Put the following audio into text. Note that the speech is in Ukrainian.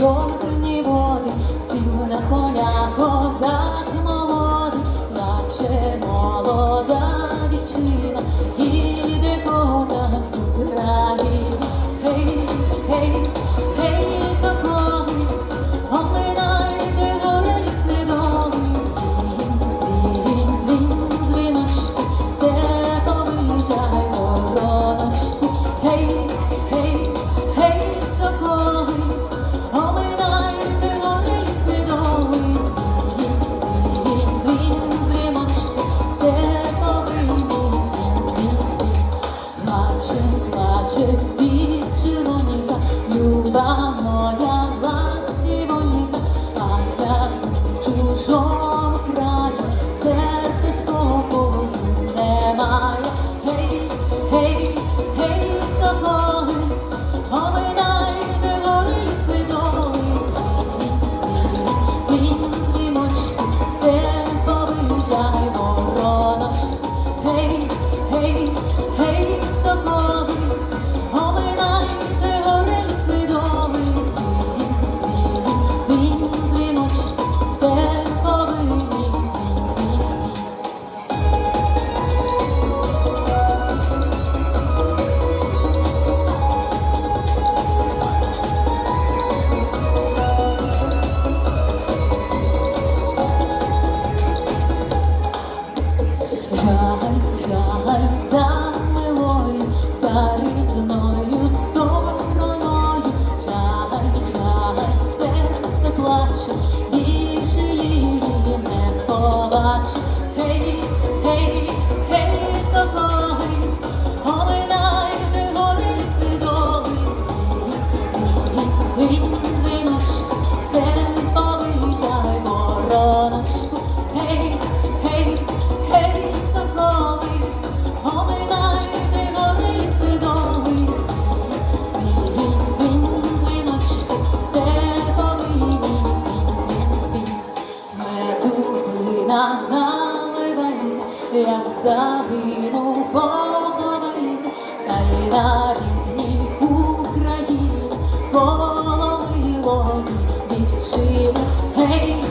one. загинув воїн, та й на рідній Україні, коли дівчини, гей.